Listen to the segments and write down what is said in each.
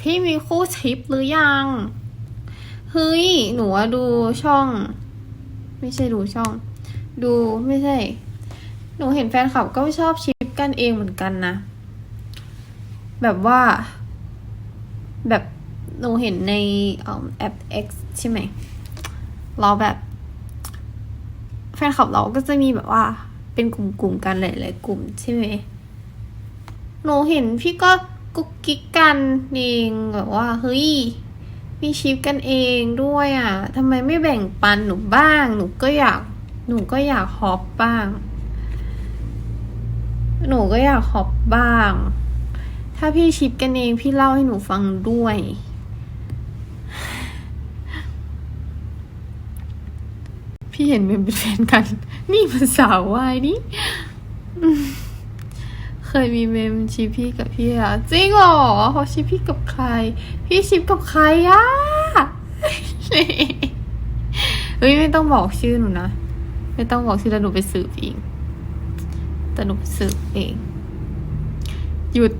พี่มีคู่ชิปหรือยัง เฮ้ย หนูดูช่อง ไม่ใช่ดูช่อง ดูไม่ใช่ หนูเห็นแฟนคลับก็ชอบชิปกันเองเหมือนกันนะ แบบว่า แบบหนูเห็นในแอป X ใช่ไหม เราแบบ แฟนคลับเราก็จะมีแบบว่า เป็นกลุ่มๆกันหลายๆกลุ่มใช่ไหม หนูเห็นพี่ก็กุ๊กกิ๊กกันเองแบบว่าเฮ้ยมีชิปกันเองด้วยอะทำไมไม่แบ่งปันหนูบ้าง หนูก็อยาก หนูก็อยากฮอปบ้าง หนูก็อยากฮอปบ้าง ถ้าพี่ชิปกันเองพี่เล่าให้หนูฟังด้วย พี่เห็นเป็นเป็นแฟนกัน นี่มันสาววายนี่ เคยมีเมมชิพี่กับพี่อะจริงเหรอเขาชิพี่กับใคร พี่ชิปกับใครอะเฮ้ยไม่ต้องบอกชื่อหนูนะ ไม่ต้องบอกชื่อแล้วหนูไปสืบเองแต่หนูไปสืบเอง หยุด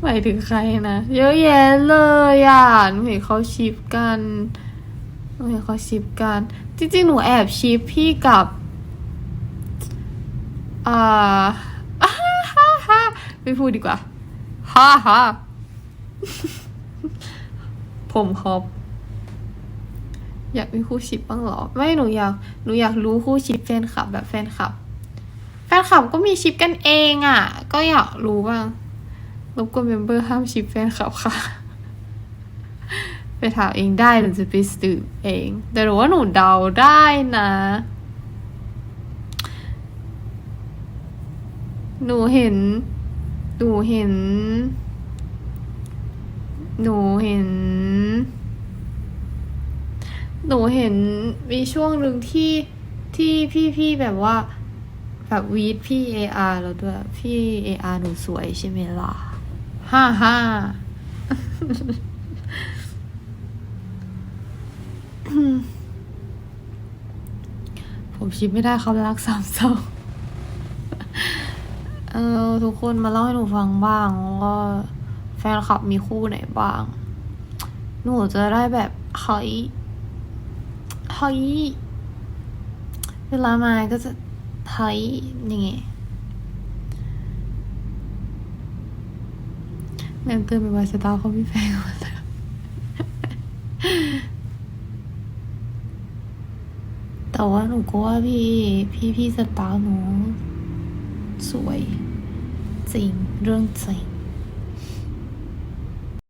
หมายถึงใครนะ เยอะแยะเลยอะหนูเห็นเขาชิปกันหนูเห็นเขาชิปกัน จริงๆ หนูแอบชิปพี่กับ อ่าไม่พูดดีกว่าฮ่าฮ่าผมฮอปอยากมีคู่ชิปบ้างเหรอ ไม่หนูอยากหนูอยากรู้คู่ชิปแฟนคลับแบบแฟนคลับ แฟนคลับก็มีชิปกันเองอะ่ะ ก็อยากรู้บ้างรบกวนเมมเบอร์ห้ามชิปแฟนคลับค่ะ ไปถามเองได้หรือจะไปสืบเอง แต่หนูว่าหนูเดาได้นะ หนูเห็น หนูเห็น หนูเห็น หนูเห็นมีช่วงหนึ่งที่ที่พี่พี่แบบว่า แบบวีดพี่เออาร์แล้วด้วยพี่เออาร์หนูสวยใช่ไหมล่ะฮ่าฮ่าผมชิปไม่ได้เขารักสามเศร้า ออทุกคนมาเล่าให้หนูฟังบ้างว่าแฟนคลับมีคู่ไหนบ้าง หนูจะได้แบบเฮ้ยเฮ้ยเวลามาก็จะเฮ้ยยังไงแม่เตือนไปว่าสตาร์เขามีแฟนแล้วแต่ว่าหนูก็ว่าพี่ พี่พี่สตาร์หนู สวย จริง เรื่องจริง